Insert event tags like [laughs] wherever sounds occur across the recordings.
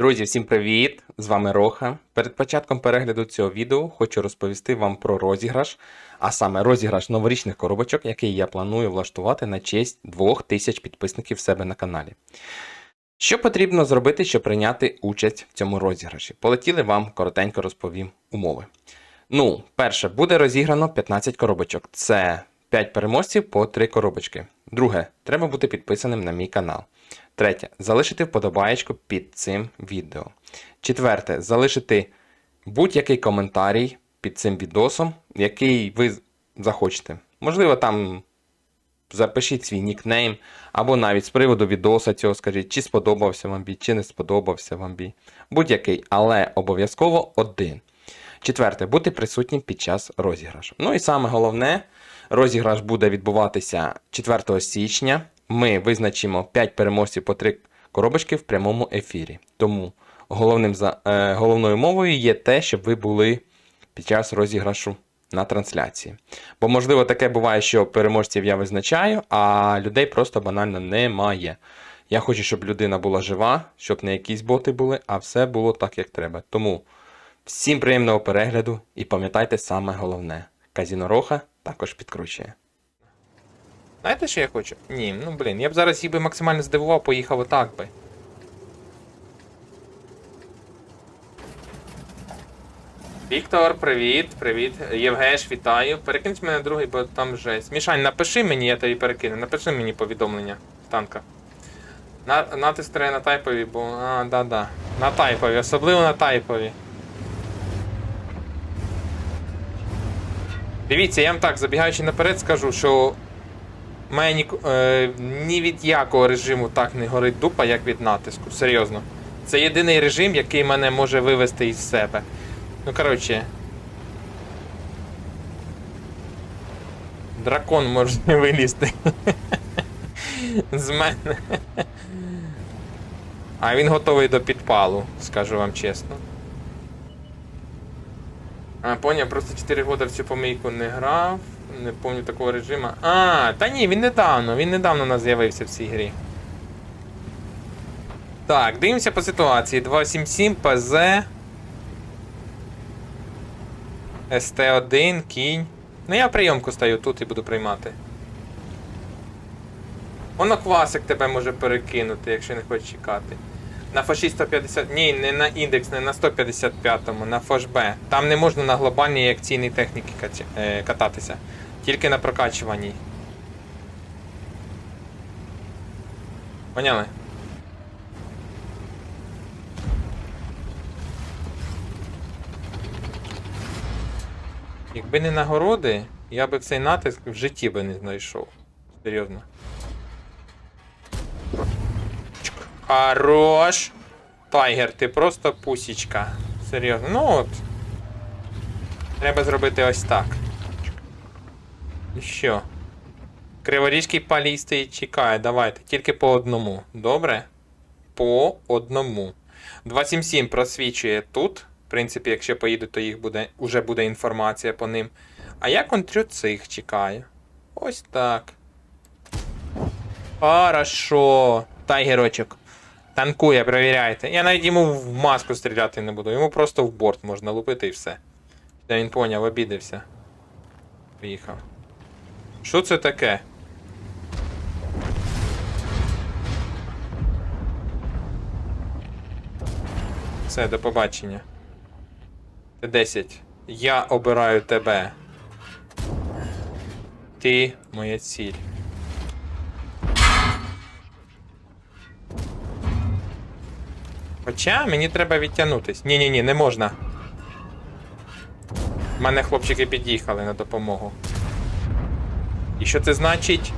Друзі, всім привіт! З вами Роха. Перед початком перегляду цього відео хочу розповісти вам про розіграш, а саме розіграш новорічних коробочок, який я планую влаштувати на честь 2000 підписників себе на каналі. Що потрібно зробити, щоб прийняти участь в цьому розіграші? Полетіли вам коротенько розповім умови. Ну, перше, буде розіграно 15 коробочок. Це 5 переможців по 3 коробочки. Друге, треба бути підписаним на мій канал. Третє. Залишити вподобаєчку під цим відео. Четверте. Залишити будь-який коментарій під цим відосом, який ви захочете. Можливо, там запишіть свій нікнейм, або навіть з приводу відоса цього скажіть, чи сподобався вам бій, чи не сподобався вам бій. Будь-який, але обов'язково один. Четверте, бути присутнім під час розіграшу. Ну і саме головне, розіграш буде відбуватися 4 січня. Ми визначимо 5 переможців по 3 коробочки в прямому ефірі. Тому головним е, головною мовою є те, щоб ви були під час розіграшу на трансляції. Бо, можливо, таке буває, що переможців я визначаю, а людей просто банально немає. Я хочу, щоб людина була жива, щоб не якісь боти були, а все було так, як треба. Тому всім приємного перегляду і пам'ятайте саме головне: Казіно Роха також підкручує. Знаєте, що я хочу? Ні, ну блін, я б зараз їх би максимально здивував, поїхав отак би. Віктор, привіт, привіт. Євгеш, вітаю. Перекинь мене другий, бо там жесть. Мішань, напиши мені, я тобі перекину. Напиши мені повідомлення танка. На, натиск треба на тайпові, бо. А, да-да. На тайпові, особливо на тайпові. Дивіться, я вам так, забігаючи наперед, скажу, що мене ні, е, ні від якого режиму так не горить дупа, як від натиску. Серйозно. Це єдиний режим, який мене може вивести із себе. Ну, коротше. Дракон може не вилізти. [laughs] З мене. А він готовий до підпалу, скажу вам чесно. А, поняв, просто 4 роки в цю помийку не грав. Не пам'ятаю такого режиму. А, та ні, він недавно, він недавно у нас з'явився в цій грі. Так, дивимося по ситуації. 277 ПЗ. СТ1, кінь. Ну я прийомку стаю тут і буду приймати. Воно класик тебе може перекинути, якщо не хочеш чекати. На фаші 150. Ні, не на індекс, не на 155-му, на фашб. Там не можна на глобальній акційній техніці е, кататися. Тільки на прокачуваній. Поняли? Якби не нагороди, я би цей натиск в житті би не знайшов. Серйозно. Хорош! Тайгер, ти просто пусічка. Серйозно. Ну от. Треба зробити ось так. І що? Криворізький палій стоїть, чекає, давайте. Тільки по одному. Добре? По одному. 277 просвічує тут. В принципі, якщо поїду, то їх буде, уже буде інформація по ним. А я контрю цих чекаю. Ось так. Хорошо. Тайгерочок. Танкує, перевіряйте. Я навіть йому в маску стріляти не буду. Йому просто в борт можна лупити і все. Та він поняв, обідався. Поїхав. Що це таке? Все, до побачення. Т10. Я обираю тебе. Ти моя ціль. Хоча мені треба відтягнутись. Ні-ні-ні, не можна. У мене хлопчики під'їхали на допомогу. І що це значить?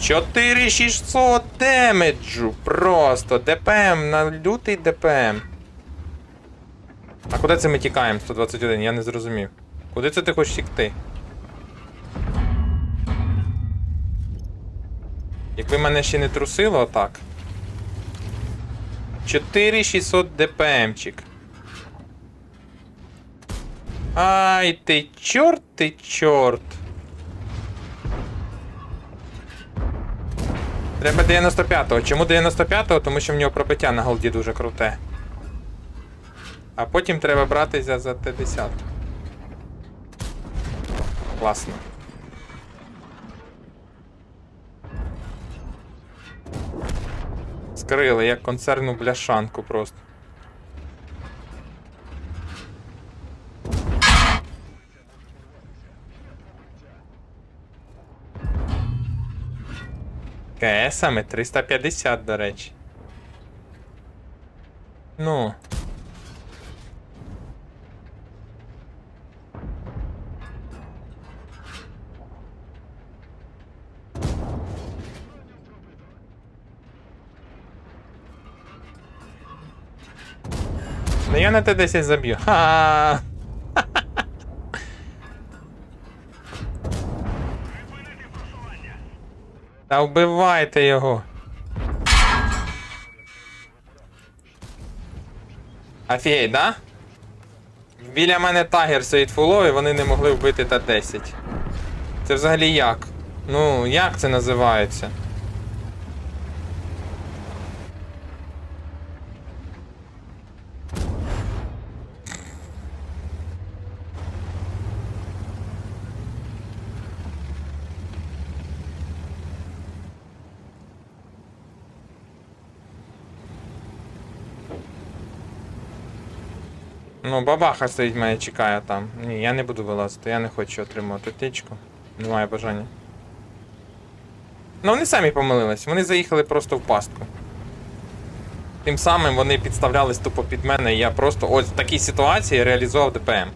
4600 демеджу. Просто ДПМ на лютий ДПМ. А куди це ми тікаємо 121? Я не зрозумів. Куди це ти хочеш тікти? Якби мене ще не трусило отак. 4600 ДПМчик. Ай ти чорт ти чорт. Треба 95-го. Чому 95-го? Тому що в нього пробиття на голді дуже круте. А потім треба братися за Т-10. Класно. Скрили, як концерну бляшанку просто. КСами 350, до речі. Ну. Я на Т10 заб'ю. Ха! Та вбивайте його. Офігеть, да? Біля мене тагер стоїть фуловий, вони не могли вбити Т-10. Це взагалі як? Ну, як це називається? Ну, бабаха стоїть мене чекає там. Ні, я не буду вилазити, я не хочу отримувати тичку. Немає бажання. Ну вони самі помилились, вони заїхали просто в пастку. Тим самим вони підставлялись тупо під мене, і я просто ось в такій ситуації реалізував ДПМ.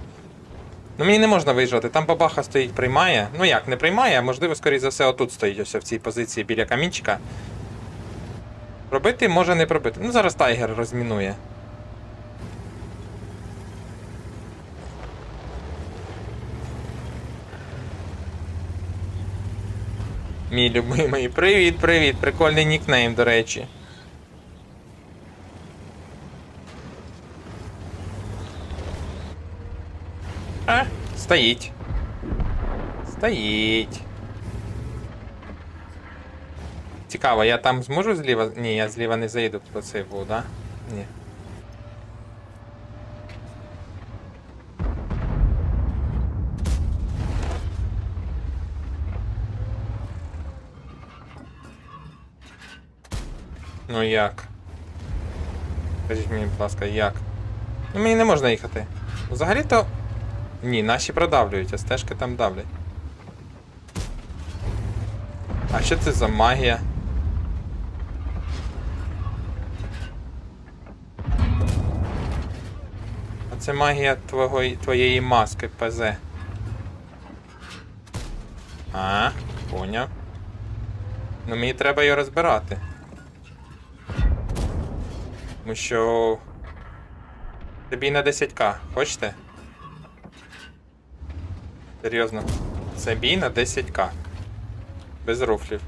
Ну мені не можна виїжджати, там бабаха стоїть, приймає. Ну як, не приймає, а можливо, скоріше за все, отут стоїть ось в цій позиції біля камінчика. Пробити може не пробити. Ну зараз тайгер розмінує. Мій любимий. Привіт, привіт. Прикольний нікнейм, до речі. А, стоїть. Стоїть. Цікаво, я там зможу зліва. Ні, я зліва не заїду по цей був, да? Ні. Ну як? Скажіть мені, будь ласка, як? Ну мені не можна їхати. Взагалі-то. Ні, наші продавлюють, а стежки там давлять. А що це за магія? А це магія твого, твоєї маски ПЗ. А, поняв. Ну мені треба її розбирати. Тому що. Бій на 10к, хочете? Серйозно. Це бій на 10к. Без руфлів.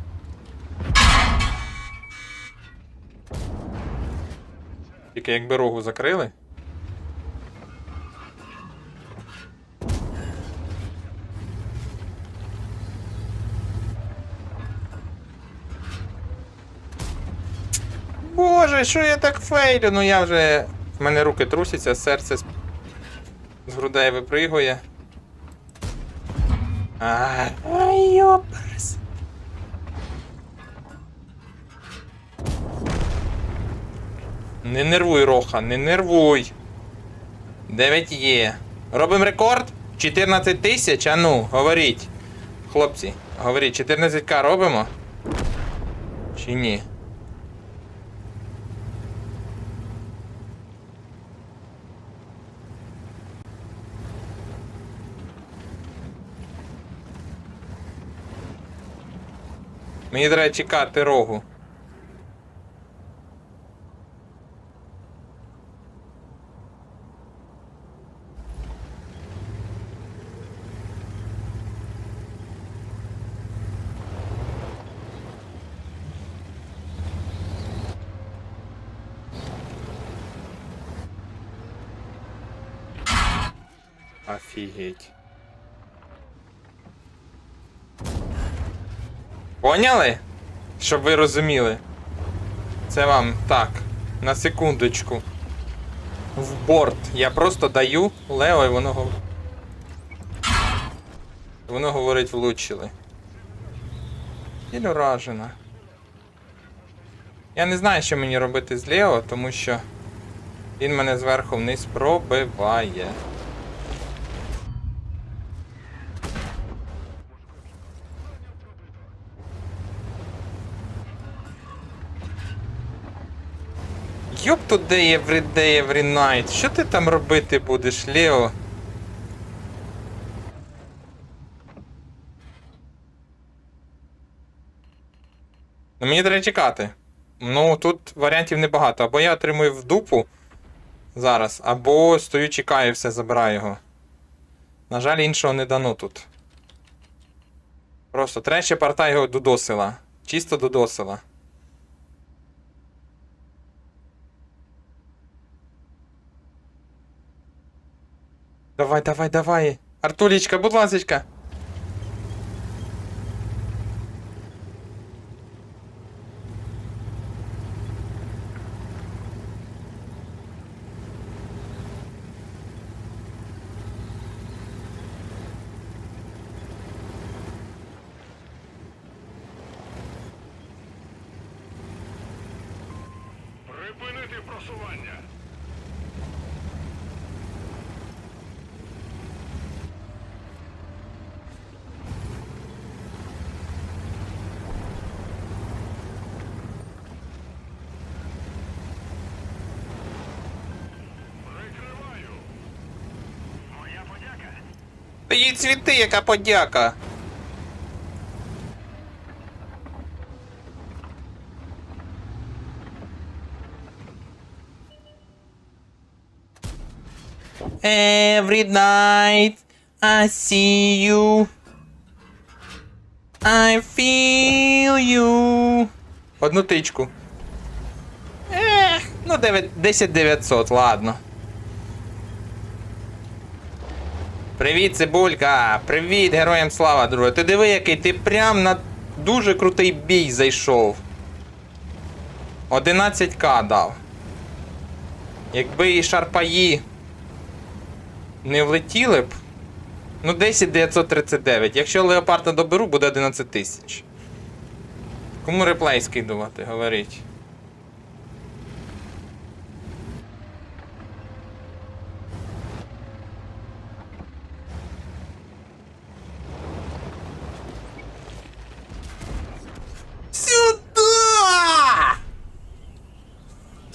Тільки якби рогу закрили. Боже, що я так фейлю? Ну я вже. В мене руки трусяться, серце з, з грудей випригує. Ай, йоперс. Не нервуй, Роха, не нервуй. 9 є. Робимо рекорд? 14 тисяч? А ну, говоріть. Хлопці, говоріть, 14к робимо? Чи ні? Мені треба чекати рогу. Офігеть. Поняли? Щоб ви розуміли. Це вам так, на секундочку. В борт. Я просто даю Лео і воно говорить. Воно говорить влучили. І уражена. Я не знаю, що мені робити з Лео, тому що він мене зверху вниз пробиває. Йоп туди every day. Що ти там робити будеш, Лео? Ну мені треба чекати. Ну, тут варіантів небагато. Або я отримую в дупу зараз, або стою, чекаю все, забираю його. На жаль, іншого не дано тут. Просто треща парта його додосила. Чисто додосила. Давай, давай, давай. Артулечка, будь ласочка. Припинити просування. Прикриваю. Моя подяка. Та їй цвіти, яка подяка. Every night I see you. I feel you. Одну тичку. Ех, ну 9, 10 900, ладно. Привіт, цибулька! Привіт, героям слава, друже. Ти диви, який ти прям на дуже крутий бій зайшов. 11к дав. Якби і шарпаї не влетіли б. Ну, 10 939. Якщо леопарда доберу, буде 11 тисяч. Кому реплей скидувати, говоріть.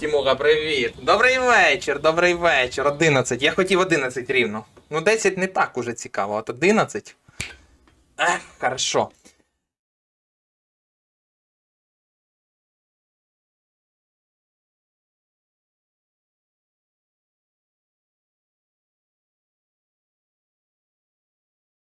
Тімуга, привіт. Добрий вечір, добрий вечір. 11. Я хотів 11 рівно. Ну, 10 не так уже цікаво, от 11. Ех, хорошо.